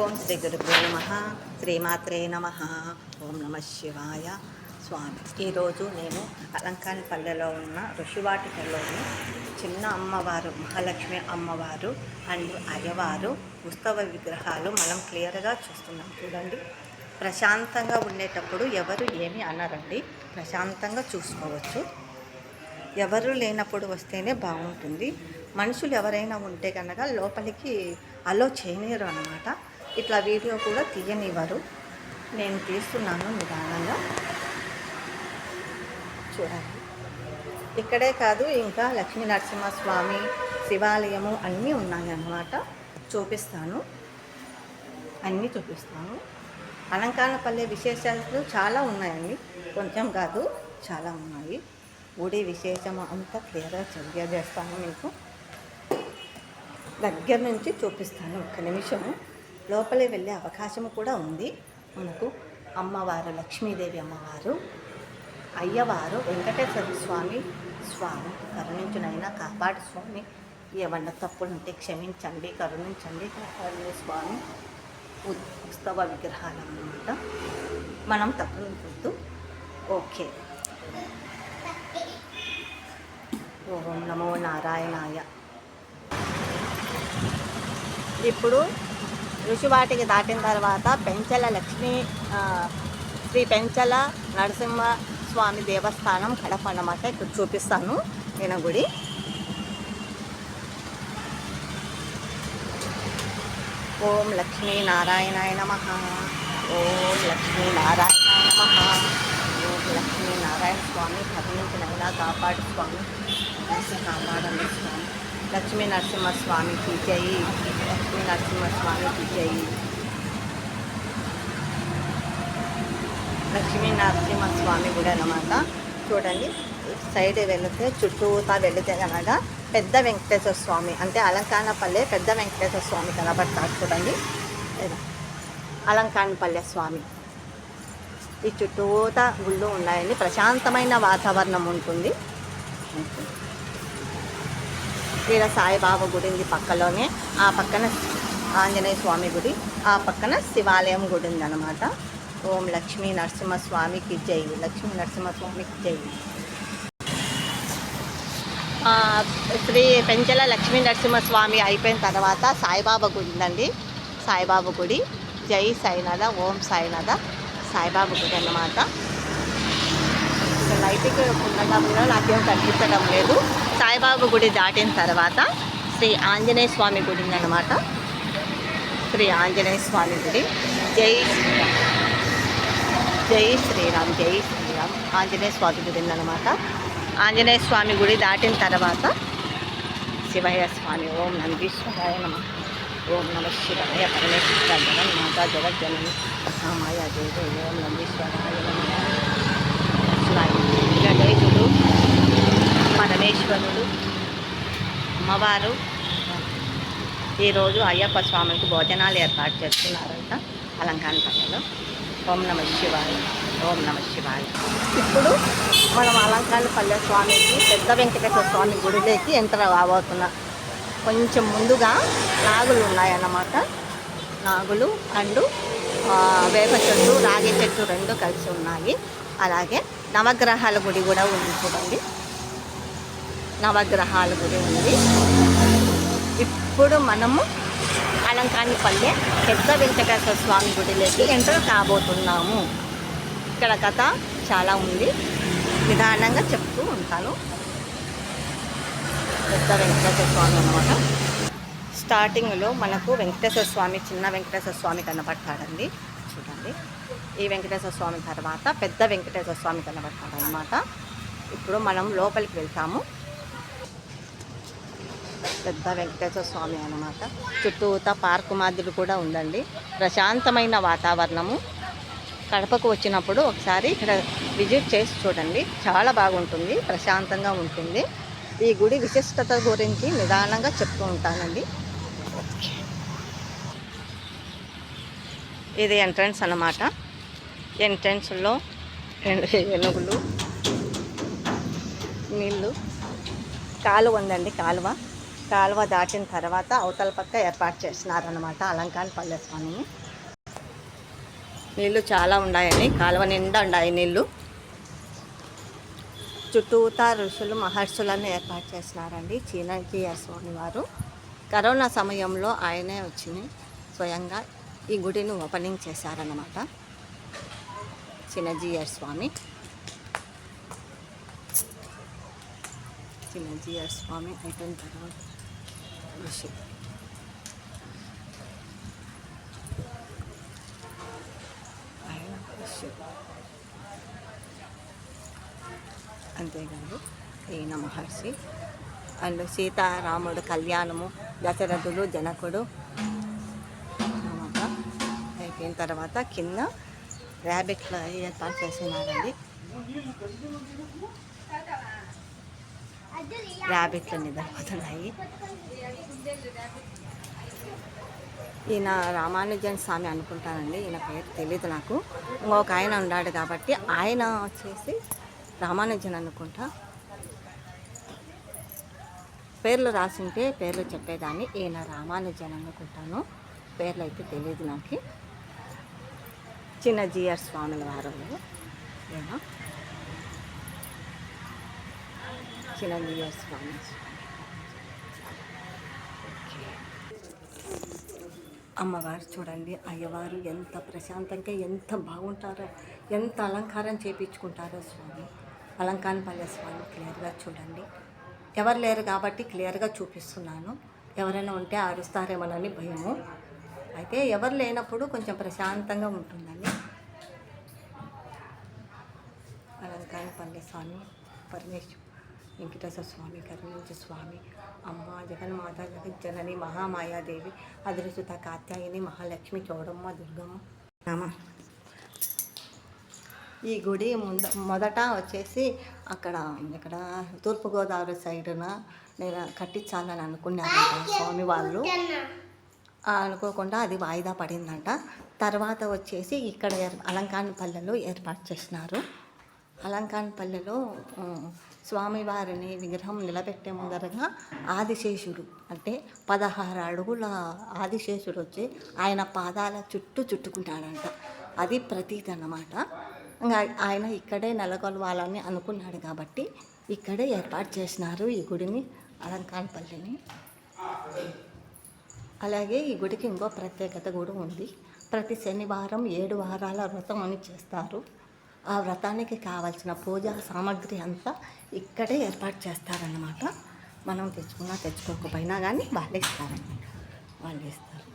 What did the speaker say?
ఓం శ్రీ గురుభ్యో నమ శ్రీమాత్రే నమ. ఓం నమ శివాయ స్వామి. ఈరోజు నేను అలంకానిపల్లెలో ఉన్న ఋషివాటికలోని చిన్న అమ్మవారు మహాలక్ష్మి అమ్మవారు అండ్ అయ్యవారు ఉత్సవ విగ్రహాలు మనం క్లియర్గా చూస్తున్నాం. చూడండి. ప్రశాంతంగా ఉండేటప్పుడు ఎవరు ఏమి అనరండి. ప్రశాంతంగా చూసుకోవచ్చు. ఎవరు లేనప్పుడు వస్తేనే బాగుంటుంది. మనుషులు ఎవరైనా ఉంటే కనుక లోపలికి అలో చేయనీరు అనమాట ఇట్లా వీడియో కూడా తీయనివ్వరు. నేను తీస్తున్నాను నిదానంగా. చూడండి. ఇక్కడే కాదు ఇంకా లక్ష్మీ నరసింహస్వామి శివాలయము అన్నీ ఉన్నాయన్నమాట. చూపిస్తాను. అన్నీ చూపిస్తాను. అలంకారపల్లె విశేషాలు చాలా ఉన్నాయండి. కొంచెం కాదు చాలా ఉన్నాయి. గుడి విశేషం అంతా క్లియర్గా తెలియజేస్తాను మీకు. దగ్గర నుంచి చూపిస్తాను ఒక్క నిమిషము. లోపలే వెళ్ళే అవకాశం కూడా ఉంది. మనకు అమ్మవారు లక్ష్మీదేవి అమ్మవారు అయ్యవారు వెంకటేశ్వర స్వామి స్వామి కరుణించునైనా కాపాడు స్వామి. ఏమన్నా తప్పులు ఉంటే క్షమించండి కరుణించండి కాపాడు స్వామి. ఉత్సవ విగ్రహాలు అన్నమాట. మనం తప్పులు ఓకే. ఓం నమో నారాయణాయ. ఇప్పుడు ఋషివాటికి దాటిన తర్వాత పెంచల లక్ష్మీ శ్రీ పెంచల నరసింహ స్వామి దేవస్థానం కడప అన్నమాట. ఇక్కడ చూపిస్తాను నేను గుడి ఓం లక్ష్మీ నారాయణాయ నమ. ఓం లక్ష్మీ నారాయణాయ నమ. ఓం లక్ష్మీ నారాయణ స్వామి భగవంతునైనా కాపాడు స్వామి. కాపాడండి స్వామి. లక్ష్మీ నరసింహస్వామికి జై. లక్ష్మీ నరసింహస్వామికి జై. లక్ష్మీ నరసింహస్వామి గుడి అనమాట చూడండి సైడ్ వెళితే చుట్టూతా వెళితే కనుక పెద్ద వెంకటేశ్వర స్వామి అంటే అలంకానపల్లె పెద్ద వెంకటేశ్వర స్వామి కనబడతారు చూడండి. అలంకానపల్లె స్వామి. ఈ చుట్టూతా గుళ్ళు ఉన్నాయండి. ప్రశాంతమైన వాతావరణం ఉంటుంది. ఇక్కడ సాయిబాబా గుడి ఉంది పక్కలోనే. ఆ పక్కన ఆంజనేయ స్వామి గుడి ఆ పక్కన శివాలయం గుడి ఉంది అనమాట ఓం లక్ష్మీ నరసింహస్వామికి జై. లక్ష్మీ నరసింహస్వామికి జై. శ్రీ పెంచల లక్ష్మీ నరసింహస్వామి అయిపోయిన తర్వాత సాయిబాబా గుడి ఉందండి. సాయిబాబా గుడి. జై సాయినాథ ఓం సాయినాథ సాయిబాబా గుడి అన్నమాట. లైట్గా ఉండగా కూడా నాకేం కనిపించడం లేదు. సాయిబాబా గుడి దాటిన తర్వాత శ్రీ ఆంజనేయ స్వామి గుడి అనమాట శ్రీ ఆంజనేయ స్వామి గుడి. జై శ్రీరామ్. జై శ్రీరామ్ జై శ్రీరామ్. ఆంజనేయ స్వామి గుడి అనమాట ఆంజనేయ స్వామి గుడి దాటిన తర్వాత శివయ్య స్వామి ఓం నందీశ్వరాయ నమ. ఓం నమ శివయ పరమేశ్వర జగన్ మాతా జగజ్జనని మాయా జయ ఓం నందీశ్వరాయ నమ. జయ గురు పరమేశ్వరుడు అమ్మవారు. ఈరోజు అయ్యప్ప స్వామికి భోజనాలు ఏర్పాటు చేస్తున్నారంట అలంకారపల్లిలో ఓం నమ శివాయ ఓం నమ శివాయ. ఇప్పుడు మనం అలంకారపల్లె స్వామికి పెద్ద వెంకటేశ్వర స్వామి గుడిలోకి ఎంటర్ అవబోతున్నా. కొంచెం ముందుగా నాగులు ఉన్నాయన్నమాట. నాగులు అండ్ వేప చెట్టు రాగి చెట్టు రెండు కలిసి ఉన్నాయి. అలాగే నవగ్రహాల గుడి కూడా ఉంది చూడండి. నవగ్రహాల గుడి ఉంది. ఇప్పుడు మనము అలంకానిపల్లె పెద్ద వెంకటేశ్వర స్వామి గుడిలోకి ఎంటర్ కాబోతున్నాము. ఇక్కడ కథ చాలా ఉంది. నిదానంగా చెప్తూ ఉంటాను. పెద్ద వెంకటేశ్వర స్వామి అన్నమాట. స్టార్టింగ్లో మనకు వెంకటేశ్వర స్వామి చిన్న వెంకటేశ్వర స్వామి కనబడతాడండి. చూడండి. ఈ వెంకటేశ్వర స్వామి తర్వాత పెద్ద వెంకటేశ్వర స్వామి కనబడతాడు అనమాట ఇప్పుడు మనం లోపలికి వెళ్తాము. పెద్ద వెంకటేశ్వర స్వామి అన్నమాట. చుట్టూతా పార్కు మాదిరి కూడా ఉందండి. ప్రశాంతమైన వాతావరణము. కడపకు వచ్చినప్పుడు ఒకసారి ఇక్కడ విజిట్ చేసి చూడండి. చాలా బాగుంటుంది. ప్రశాంతంగా ఉంటుంది. ఈ గుడి విశిష్టత గురించి నిదానంగా చెప్తూ ఉంటానండి. ఇది ఎంట్రన్స్ అన్నమాట. ఎంట్రన్స్లో రెండు ఏనుగులు నీళ్ళు. కాలువ ఉందండి కాలువ. కాలువ దాటిన తర్వాత అవతల పక్క ఏర్పాటు చేసినారనమాట అలంకార పల్లెస్వామిని నీళ్ళు చాలా ఉన్నాయండి. కాలువ నిండా ఉన్నాయి నీళ్ళు చుట్టూతా ఋషులు మహర్షులను ఏర్పాటు చేసినారండి చీనజీయ స్వామి వారు. కరోనా సమయంలో ఆయనే వచ్చి స్వయంగా ఈ గుడిని ఓపెనింగ్ చేశారన్నమాట. చిన్నజీయర్ స్వామి. చిన్నజీయర్ స్వామి అయిపోయిన తర్వాత అంతేకాదు ఈ మహర్షి అండ్ సీతారాముడు కళ్యాణము దశరథుడు జనకుడు అయిపోయిన తర్వాత కింద ర్యాబిట్లు ఏర్పాటు చేస్తున్నారండి ర్యాబిట్లు నిద్రపోతున్నాయి ఈయన రామానుజన్ స్వామి అనుకుంటానండి ఈయన పేరు తెలీదు నాకు. ఇంకొక ఆయన ఉన్నాడు కాబట్టి ఆయన వచ్చేసి రామానుజన్ అనుకుంటా. పేర్లు రాసింటే పేర్లు చెప్పేదాన్ని ఈయన రామానుజన్ అనుకుంటాను. పేర్లు అయితే తెలియదు నాకు. చిన్న జిఆర్ స్వాముల వారు. ఏమో చిన్న జిఆర్ స్వామి అమ్మవారు చూడండి అయ్యవారు ఎంత ప్రశాంతంగా ఎంత బాగుంటారో ఎంత అలంకారం చేపించుకుంటారో స్వామి. అలంకారపల్లె స్వామి క్లియర్గా చూడండి. ఎవరు లేరు కాబట్టి క్లియర్గా చూపిస్తున్నాను. ఎవరైనా ఉంటే అరుస్తారేమోనని భయము. అయితే ఎవరు లేనప్పుడు కొంచెం ప్రశాంతంగా ఉంటుందండి. అలంకారపల్లె స్వామి పరమేశ్వరు. వెంకటేశ్వర స్వామి కరుణించ స్వామి అమ్మ జగన్మాత జగజ్జనని మహామాయాదేవి అదృష్ట కాత్యాయని మహాలక్ష్మి చౌడమ్మ దుర్గమ్మ నమ. ఈ గుడి ముంద మొదట వచ్చేసి అక్కడ ఇక్కడ తూర్పుగోదావరి సైడున నేను కట్టించాలని అనుకున్నాను స్వామి వాళ్ళు. అనుకోకుండా అది వాయిదా పడిందంట. తర్వాత వచ్చేసి ఇక్కడ ఏర్- అలంకారపల్లెలో ఏర్పాటు చేసినారు. అలంకాన్పల్లెలో స్వామివారిని విగ్రహం నిలబెట్టే ముందరగా ఆదిశేషుడు అంటే పదహారు అడుగుల ఆదిశేషుడు వచ్చి ఆయన పాదాల చుట్టూ చుట్టుకుంటాడంట. అది ప్రతీతి అన్నమాట. ఇంకా ఆయన ఇక్కడే నెలకొల్వాలని అనుకున్నాడు కాబట్టి ఇక్కడే ఏర్పాటు చేసినారు ఈ గుడిని అలంకాన్పల్లిని అలాగే ఈ గుడికి ఇంకో ప్రత్యేకత కూడా ఉంది. ప్రతి శనివారం ఏడు వారాల వ్రతం అని చేస్తారు. ఆ వ్రతానికి కావాల్సిన పూజా సామాగ్రి అంతా ఇక్కడే ఏర్పాటు చేస్తారన్నమాట. మనం తెచ్చుకున్నా తెచ్చుకోకపోయినా కానీ వాళ్ళే ఇస్తారన్నమాట వాళ్ళు ఇస్తారు.